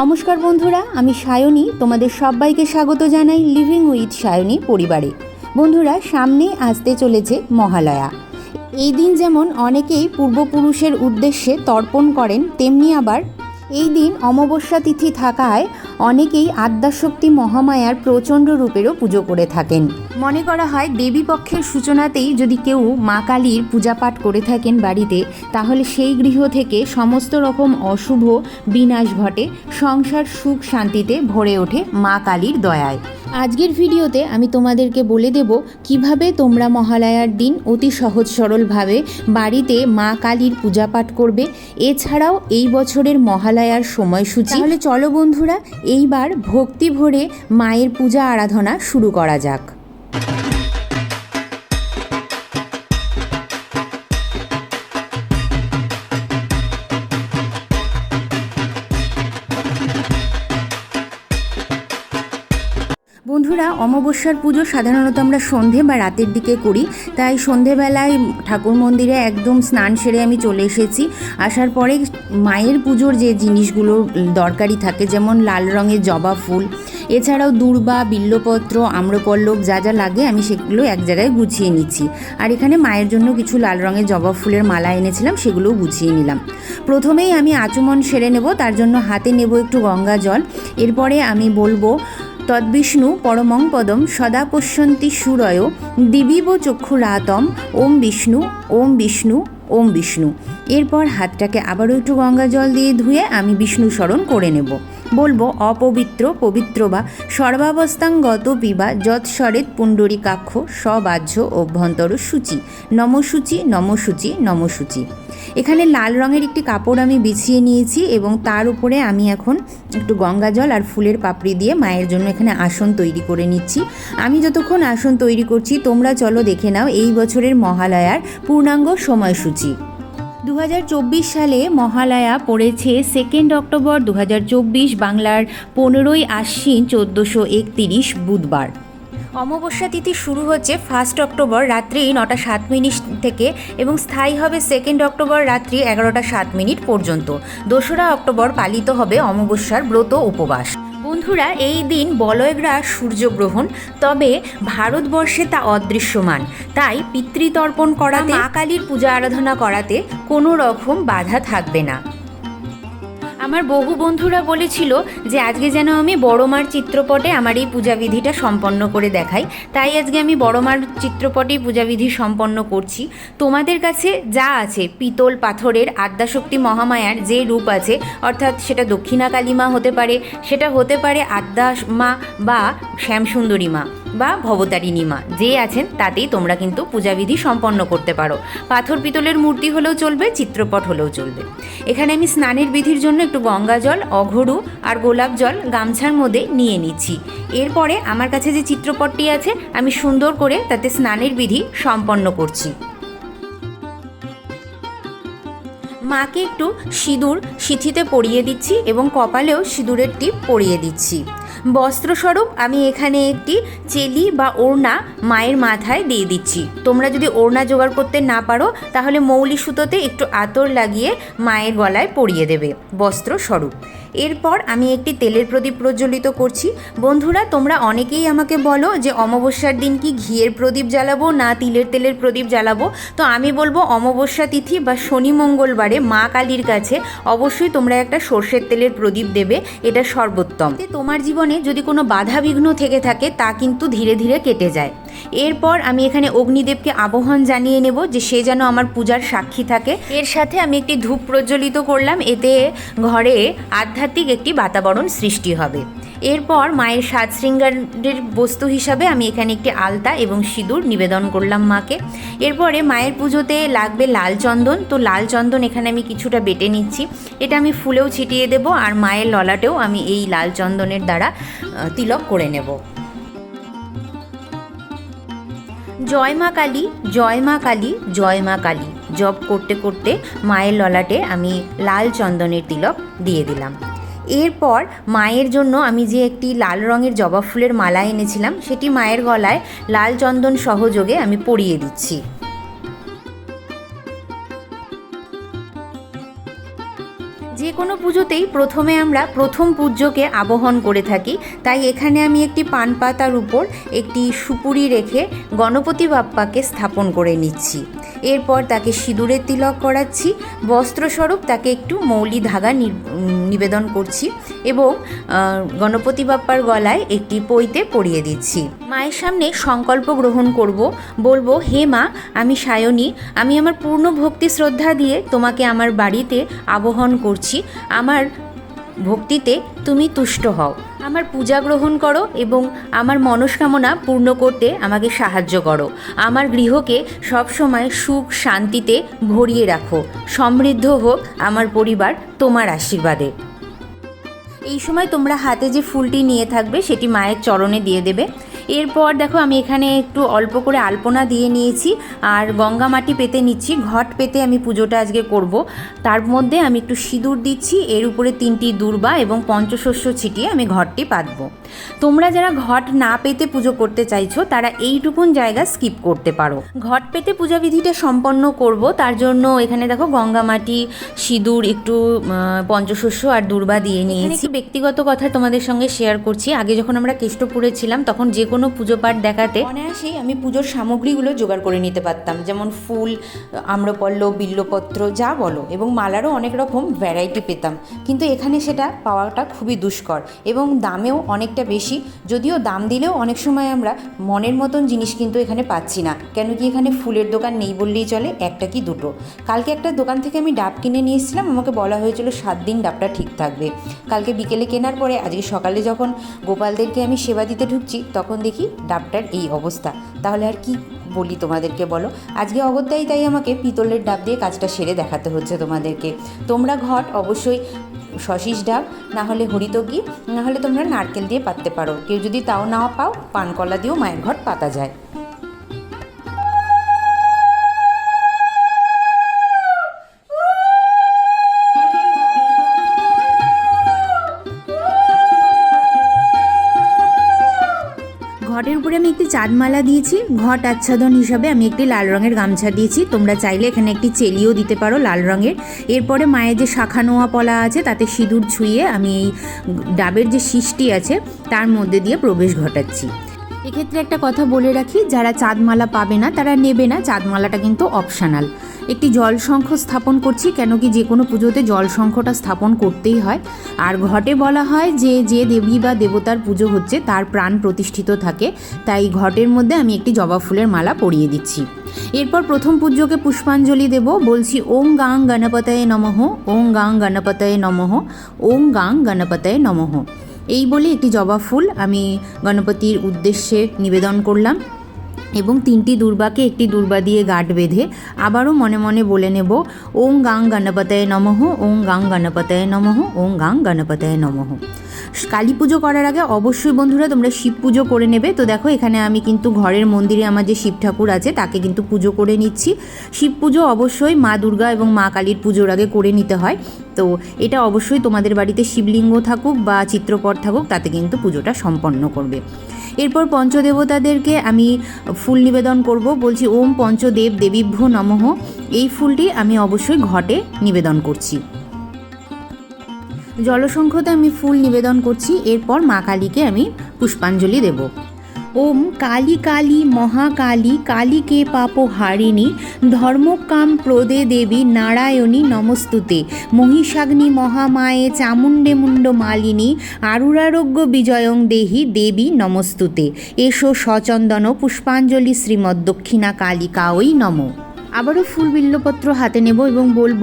নমস্কার বন্ধুরা, আমি সায়নী, তোমাদের সবাইকে স্বাগত জানাই লিভিং উইথ সায়নী পরিবারে। বন্ধুরা, সামনে আসতে চলেছে মহালয়া। এই দিন যেমন অনেকেই পূর্বপুরুষের উদ্দেশ্যে তর্পণ করেন, তেমনি আবার এই দিন অমাবস্যা তিথি থাকায় অনেকেই আদ্যাশক্তি মহামায়ার প্রচণ্ড রূপেরও পুজো করে থাকেন। মনে করা হয় দেবী পক্ষের সূচনাতেই যদি কেউ মা কালীর পূজাপাঠ করে থাকেন বাড়িতে, তাহলে সেই গৃহ থেকে সমস্ত রকম অশুভ বিনাশ ঘটে, সংসার সুখ শান্তিতে ভরে ওঠে মা কালীর দয়ায়। আজকের ভিডিওতে আমি তোমাদেরকে বলে দেব কীভাবে তোমরা মহালয়ার দিন অতি সহজ সরলভাবে বাড়িতে মা কালীর পূজাপাঠ করবে। এছাড়াও এই বছরের মহালয়ার সময়সূচি। তাহলে চলো বন্ধুরা এইবার ভক্তি ভরে মায়ের পূজা আরাধনা শুরু করা যাক। বন্ধুরা, অমাবস্যার পুজো সাধারণত আমরা সন্ধে বা রাতের দিকে করি। তাই সন্ধেবেলায় ঠাকুর মন্দিরে একদম স্নান সেরে আমি চলে এসেছি। আসার পরে মায়ের পুজোর যে জিনিসগুলো দরকারি থাকে, যেমন লাল রঙের জবা ফুল, এছাড়াও দূর্বা, বিল্লপত্র, আম্রপল্লব, যা যা লাগে আমি সেগুলো এক জায়গায় গুছিয়ে নিচ্ছি। আর এখানে মায়ের জন্য কিছু লাল রঙের জবা ফুলের মালা এনেছিলাম, সেগুলোও গুছিয়ে নিলাম। প্রথমেই আমি আচমন সেরে নেব, তার জন্য হাতে নেব একটু গঙ্গা জল। এরপরে আমি বলব তদ্বিষ্ণু পরমং পদম সদা পশ্যন্তি সুরয়, দিবিব চক্ষুরাতম ওম বিষ্ণু ওম বিষ্ণু ওম বিষ্ণু। এরপর হাতটাকে আবারও একটু গঙ্গা জল দিয়ে ধুয়ে আমি বিষ্ণু স্মরণ করে নেব। বলব অপবিত্র, পবিত্র বা সর্বাবস্থাঙ্গত পিবা যৎস্বরেত পুণ্ডরীকাক্ষ সবাহ্য অভ্যন্তর সূচি। নমসূচি নমসূচি নমসূচি। এখানে লাল রঙের একটি কাপড় আমি বিছিয়ে নিয়েছি এবং তার উপরে আমি এখন একটু গঙ্গা জল আর ফুলের পাপড়ি দিয়ে মায়ের জন্য এখানে আসন তৈরি করে নিচ্ছি। আমি যতক্ষণ আসন তৈরি করছি, তোমরা চলো দেখে নাও এই বছরের মহালয়ার পূর্ণাঙ্গ সময়সূচি। দু হাজার চব্বিশ সালে মহালয়া পড়েছে সেকেন্ড অক্টোবর দু হাজার চব্বিশ বাংলার পনেরোই আশ্বিন চোদ্দোশো একতিরিশ বুধবার। অমাবস্যা তিথি শুরু হচ্ছে ফার্স্ট অক্টোবর রাত্রি নটা সাত মিনিট থেকে এবং স্থায়ী হবে সেকেন্ড অক্টোবর রাত্রি এগারোটা সাত মিনিট পর্যন্ত। দোসরা অক্টোবর পালিত হবে অমাবস্যার ব্রত উপবাস। বন্ধুরা এই দিন বলয়গ্রা সূর্যগ্রহণ তবে ভারতবর্ষে তা অদৃশ্যমান। তাই পিতৃতর্পণ করাতে মা কালীর পূজা আরাধনা করাতে কোনো রকম বাধা থাকবে না। আমার বহু বন্ধুরা বলেছিল যে আজকে যেন আমি বড় মার চিত্রপটে আমার এই পূজাবিধিটা সম্পন্ন করে দেখাই। তাই আজকে আমি বড় মার চিত্রপটেই পূজাবিধি সম্পন্ন করছি। তোমাদের কাছে যা আছে, পিতল পাথরের আদ্যাশক্তি মহামায়ার যে রূপ আছে, অর্থাৎ সেটা দক্ষিণা কালী মা হতে পারে, সেটা হতে পারে আদ্যা মা বা শ্যামসুন্দরী মা। বা ভবতারিণী মা। যে আছেন তাতেই তোমরা কিন্তু পূজাবিধি সম্পন্ন করতে পারো। পাথর পিতলের মূর্তি হলেও চলবে, চিত্রপট হলেও চলবে। এখানে আমি স্নানের বিধির জন্য একটু গঙ্গা জল, অঘরু আর গোলাপ জল গামছার মধ্যে নিয়ে নিচ্ছি। এরপরে আমার কাছে যে চিত্রপটটি আছে, আমি সুন্দর করে তাতে স্নানের বিধি সম্পন্ন করছি। মাকে একটু সিঁদুর সিঁথিতে পরিয়ে দিচ্ছি এবং কপালেও সিঁদুরের টিপ পরিয়ে দিচ্ছি। বস্ত্রস্বরূপ আমি এখানে একটি চেলি বা ওড়না মায়ের মাথায় দিয়ে দিচ্ছি। তোমরা যদি ওড়না জোগাড় করতে না পারো, তাহলে মৌলি সুতোতে একটু আতর লাগিয়ে মায়ের গলায় পরিয়ে দেবে। বস্ত্রস্বরূপ। এরপর আমি একটি তেলের প্রদীপ প্রজ্বলিত করছি। বন্ধুরা, তোমরা অনেকেই আমাকে বলো যে অমাবস্যার দিন কি ঘিয়ের প্রদীপ জ্বালাবো না তিলের তেলের প্রদীপ জ্বালাবো। তো আমি বলব অমাবস্যা তিথি বা শনি মঙ্গলবারে মা কালীর কাছে অবশ্যই তোমরা একটা সর্ষের তেলের প্রদীপ দেবে, এটা সর্বোত্তম। তোমার জীবনে যদি কোনো বাধা বিঘ্ন থেকে থাকে, তা কিন্তু ধীরে ধীরে কেটে যায়। এরপর আমি এখানে অগ্নিদেবকে আবহন জানিয়ে নেব যে সে যেন আমার পূজার সাক্ষী থাকে। এর সাথে আমি একটি ধূপ প্রজ্বলিত করলাম, এতে ঘরে আধ্যাত্মিক একটি বাতাবরণ সৃষ্টি হবে। এরপর মায়ের সাজ শৃঙ্গারের বস্তু হিসাবে আমি এখানে একটি আলতা এবং সিঁদুর নিবেদন করলাম মাকে। এরপরে মায়ের পুজোতে লাগবে লাল চন্দন, তো লাল চন্দন এখানে আমি কিছুটা বেটে নিচ্ছি। এটা আমি ফুলেও ছিটিয়ে দেব আর মায়ের ললাটেও আমি এই লাল চন্দনের দ্বারা তিলক করে নেব। জয় মা কালী, জয় মা কালী, জয় মা কালী। জব করতে করতে মায়ের ললাটে আমি লাল চন্দনের তিলক দিয়ে দিলাম। এরপর মায়ের জন্য আমি যে একটি লাল রঙের জবা ফুলের মালা এনেছিলাম, সেটি মায়ের গলায় লাল চন্দন সহযোগে আমি পরিয়ে দিচ্ছি। কোনো পুজোতেই প্রথমে আমরা প্রথম পূজ্যকে আবহন করে থাকি। তাই এখানে আমি একটি পান পাতার উপর একটি সুপুরি রেখে গণপতি বাপ্পাকে স্থাপন করে নিচ্ছি। এরপর তাকে সিঁদুরের তিলক করাচ্ছি, বস্ত্রস্বরূপ তাকে একটু মৌলি ধাগা নিবেদন করছি এবং গণপতি বাপ্পার গলায় একটি পইতে পরিয়ে দিচ্ছি। মায়ের সামনে সংকল্প গ্রহণ করব, বলব, হে মা, আমি সায়নী, আমি আমার পূর্ণ ভক্তি শ্রদ্ধা দিয়ে তোমাকে আমার বাড়িতে আবহন করছি। আমার ভক্তিতে তুমি তুষ্ট হও। আমার পূজা গ্রহণ করো এবং আমার মনস্কামনা পূর্ণ করতে আমাকে সাহায্য করো। আমার গৃহকে সবসময় সুখ শান্তিতে ভরিয়ে রাখো। সমৃদ্ধ হোক আমার পরিবার তোমার আশীর্বাদে। এই সময় তোমরা হাতে যে ফুলটি নিয়ে থাকবে, সেটি মায়ের চরণে দিয়ে দেবে। এরপর দেখো আমি এখানে একটু অল্প করে আলপনা দিয়ে নিয়েছি আর গঙ্গা মাটি পেতে নিচ্ছি, ঘট পেতে আমি পুজোটা আজকে করব। তার মধ্যে আমি একটু সিঁদুর দিচ্ছি, এর উপরে তিনটি দুর্বা এবং পঞ্চশস্য ছিটিয়ে আমি ঘরটি পাতবো। তোমরা যারা ঘট না পেতে পুজো করতে চাইছো, তারা এইটুকুন জায়গা স্কিপ করতে পারো। ঘট পেতে পূজা বিধিটা সম্পন্ন করব, তার জন্য এখানে দেখো গঙ্গা মাটি, সিঁদুর, একটু পঞ্চশস্য আর দুর্বা দিয়ে নিয়েছি। ব্যক্তিগত কথা তোমাদের সঙ্গে শেয়ার করছি। আগে যখন আমরা কেষ্টপুরে ছিলাম, তখন যে কোনো পুজো পাঠ দেখাতে অনায়াসেই আমি পুজোর সামগ্রীগুলো জোগাড় করে নিতে পারতাম, যেমন ফুল, আম্রপল্ল, বিল্লপত্র, যা বলো এবং মালারও অনেক রকম ভ্যারাইটি পেতাম। কিন্তু এখানে সেটা পাওয়াটা খুবই দুষ্কর এবং দামেও অনেকটা বেশি, যদিও দাম দিলেও অনেক সময় আমরা মনের মতন জিনিস কিন্তু এখানে পাচ্ছি না, কেন কি এখানে ফুলের দোকান নেই বললেই চলে, একটা কি দুটো। কালকে একটা দোকান থেকে আমি ডাব কিনে নিয়ে এসেছিলাম, আমাকে বলা হয়েছিল সাত দিন ডাবটা ঠিক থাকবে। কালকে বিকেলে কেনার পরে, আজকে সকালে যখন গোপালদেরকে আমি সেবা দিতে ঢুকছি, তখন দেখি ডাবটার এই অবস্থা। তাহলে আর কি বলি তোমাদেরকে বলো? আজকে অগত্যাই তাই আমাকে পিতলের ডাব দিয়ে কাজটা সেরে দেখাতে হচ্ছে তোমাদেরকে। তোমরা ঘট অবশ্যই শশিস ডাব না হলে হরিতকি না হলে তোমরা নারকেল দিয়ে পাততে পারো। কেউ যদি তাও না পাও, পানকলা দিয়েও মায়ের ঘট পাতা যায়। চাঁদমালা দিয়েছি। ঘট আচ্ছাদন হিসাবে আমি একটি লাল রঙের গামছা দিয়েছি। তোমরা চাইলে এখানে একটি চেলিও দিতে পারো লাল রঙের। এরপরে মায়ের যে শাখা নোয়া পলা আছে, তাতে সিঁদুর ছুঁয়ে আমি এই ডাবের যে সৃষ্টি আছে, তার মধ্যে দিয়ে প্রবেশ ঘটাচ্ছি। এক্ষেত্রে একটা কথা বলে রাখি, যারা চাঁদমালা পাবে না, তারা নেবে না। চাঁদমালাটা কিন্তু অপশনাল একটি জল শঙ্খ স্থাপন করছি, কেন কি যে কোনো পুজোতে জল শঙ্খটা স্থাপন করতেই হয়। আর ঘটে বলা হয় যে যে দেবী বা দেবতার পুজো হচ্ছে, তার প্রাণ প্রতিষ্ঠিত থাকে। তাই ঘটের মধ্যে আমি একটি জবা ফুলের মালা পরিয়ে দিচ্ছি। এরপর প্রথম পূজ্যকে পুষ্পাঞ্জলি দেব। বলছি ওং গাং গণপতায় নমঃ ওং গাং গণপতায় নমঃ ওং গাং গণপতায় নমঃ। এই বলে একটি জবা ফুল আমি গণপতির উদ্দেশ্যে নিবেদন করলাম এবং তিনটি দুর্বাকে একটি দুর্বা দিয়ে গাঁট বেঁধে আবারও মনে মনে বলে নেব, ওং গাং গণপতায় নমঃ, ওং গাং গণপতায় নমঃ, ওং গাং গণপতায় নমঃ। কালী পুজো করার আগে অবশ্যই বন্ধুরা তোমরা শিব পুজো করে নেবে। তো দেখো, এখানে আমি কিন্তু ঘরের মন্দিরে আমার যে শিব ঠাকুর আছে, তাকে কিন্তু পুজো করে নিচ্ছি। শিব পুজো অবশ্যই মা দুর্গা এবং মা কালীর পুজোর আগে করে নিতে হয়। তো এটা অবশ্যই তোমাদের বাড়িতে শিবলিঙ্গ থাকুক বা চিত্রপট থাকুক, তাতে কিন্তু পুজোটা সম্পন্ন করবে। এরপর পঞ্চদেবতাদেরকে আমি ফুল নিবেদন করব। বলছি, ওম পঞ্চদেব দেবীভ্য নমঃ। এই ফুলটি আমি অবশ্যই ঘটে নিবেদন করছি। জলসংখ্যতে আমি ফুল নিবেদন করছি, এরপর মা কালীকে আমি পুষ্পাঞ্জলি দেব। ওম কালী কালী মহাকালী কালীকে পাপ হারিণী, ধর্মকাম প্রদে দেবী নারায়ণী নমস্তুতে। মহিষাগ্নি মহামায়ে চামুণ্ডে মুণ্ড মালিনী, আরুরারোগ্য বিজয়ং দেহি দেবী নমস্তুতে। এসো সচন্দন পুষ্পাঞ্জলি শ্রীমৎ দক্ষিণা কালিকা ওই নম। আবারও ফুল বিল্লপত্র হাতে নেব এবং বলব,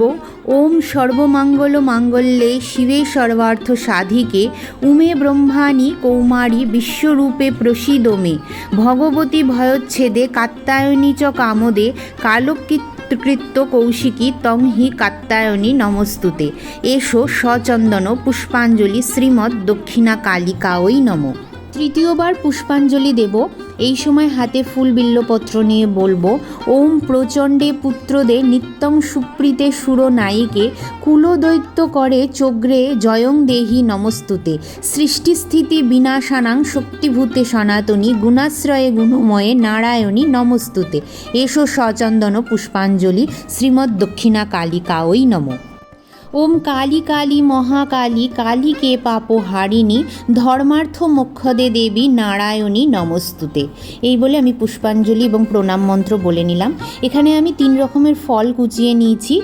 ওম সর্বমঙ্গল মাঙ্গল্যে শিবে সর্বার্থ সাধিকে, উমে ব্রহ্মাণী কৌমারী বিশ্বরূপে প্রসিদমে, ভগবতী ভয়চ্ছেদে কাত্তায়নী চ কামদে কালকৃত্য কৌশিকী তং হি কাত্তায়নী নমস্তুতে। এসো সচন্দন পুষ্পাঞ্জলি শ্রীমৎ দক্ষিণা কালিকা ওই নম। তৃতীয়বার পুষ্পাঞ্জলি দেব এই সময় হাতে ফুল বিল্লপত্র নিয়ে বলব, ওম প্রচণ্ডে পুত্রদে নিত্যং সুপ্রীতে সুরনায়িকে কুলদৈত্য করে চোগ্রে জয়ং দেহি নমস্তুতে। সৃষ্টিস্থিতি বিনাশানাং শক্তিভূতে সনাতনী, গুণাশ্রয়ে গুণময়ে নারায়ণী নমস্তুতে। এসো সচন্দন পুষ্পাঞ্জলি শ্রীমৎ দক্ষিণা কালিকা ওই নম। ওম কালী কালী মহাকালী কালীকে পাপহারিণী ধর্মার্থ মোক্ষদে দেবী, নারায়ণী নমস্তুতে। এই বলে আমি পুষ্পাঞ্জলি এবং প্রণাম মন্ত্র বলে নিলাম। এখানে আমি তিন রকমের ফল কুচিয়ে নিয়েছি।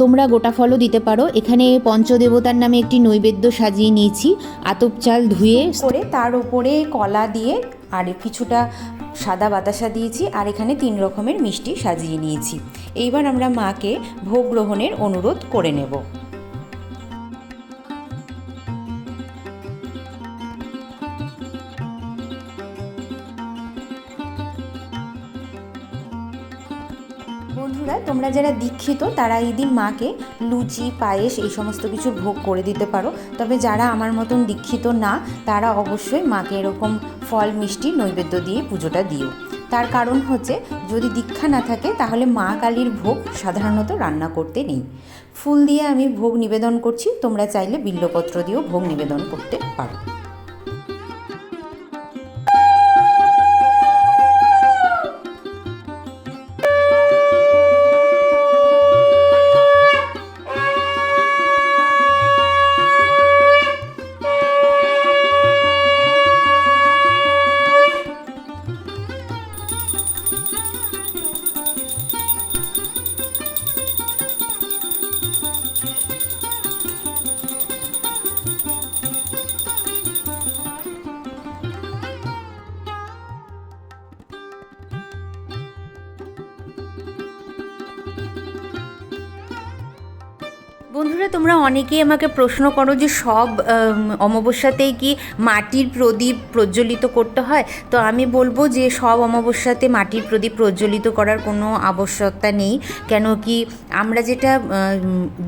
তোমরা গোটা ফলও দিতে পারো। এখানে পঞ্চদেবতার নামে একটি নৈবেদ্য সাজিয়ে নিয়েছি। আতপ চাল ধুয়ে করে তার উপরে কলা দিয়ে আর কিছুটা সাদা বাতাসা দিয়েছি আর এখানে তিন রকমের মিষ্টি সাজিয়ে নিয়েছি। এইবার আমরা মাকে ভোগ গ্রহণের অনুরোধ করে নেব। বন্ধুরা, তোমরা যারা দীক্ষিত, তারা এই দিন মাকে লুচি, পায়েস এই সমস্ত কিছু ভোগ করে দিতে পারো। তবে যারা আমার মতন দীক্ষিত না, তারা অবশ্যই মাকে এরকম ফল, মিষ্টি, নৈবেদ্য দিয়ে পুজোটা দিও। তার কারণ হচ্ছে, যদি দীক্ষা না থাকে, তাহলে মা কালীর ভোগ সাধারণত রান্না করতে নেই। ফুল দিয়ে আমি ভোগ নিবেদন করছি, তোমরা চাইলে বিল্লপত্র দিয়েও ভোগ নিবেদন করতে পারো। বন্ধুরা, তোমরা অনেকেই আমাকে প্রশ্ন করো যে সব অমাবস্যাতেই কি মাটির প্রদীপ প্রজ্বলিত করতে হয়? তো আমি বলব যে সব অমাবস্যাতে মাটির প্রদীপ প্রজ্বলিত করার কোনো আবশ্যকতা নেই। কেন কি আমরা যেটা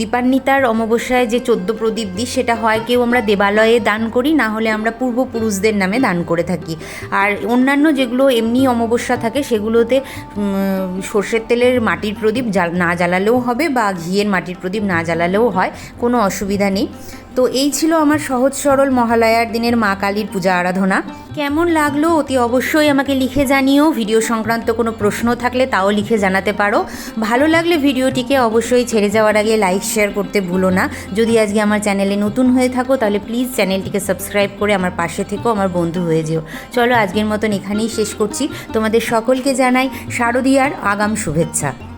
দীপান্বিতার অমাবস্যায় যে চোদ্দ প্রদীপ দিই, সেটা হয় কেউ আমরা দেবালয়ে দান করি, না হলে আমরা পূর্বপুরুষদের নামে দান করে থাকি। আর অন্যান্য যেগুলো এমনি অমাবস্যা থাকে, সেগুলোতে সর্ষের তেলের মাটির প্রদীপ না জ্বালালেও হবে বা ঘিয়ের মাটির প্রদীপ না জ্বালালেও হয়, কোনো অসুবিধা নেই। তো এই ছিল আমার সহজ সরল মহালয়ার দিনের মা কালীর পূজা আরাধনা। কেমন লাগল অতি অবশ্যই আমাকে লিখে জানিও। ভিডিও সংক্রান্ত কোনো প্রশ্ন থাকলে তাও লিখে জানাতে পারো। ভালো লাগলে ভিডিওটিকে অবশ্যই ছেড়ে যাওয়ার আগে লাইক, শেয়ার করতে ভুলো না। যদি আজকে আমার চ্যানেলে নতুন হয়ে থাকো, তাহলে প্লিজ চ্যানেলটিকে সাবস্ক্রাইব করে আমার পাশে থেকো, আমার বন্ধু হয়ে যেও। চলো আজকের মতন এখানেই শেষ করছি। তোমাদের সকলকে জানাই শারদীয়ার আগাম শুভেচ্ছা।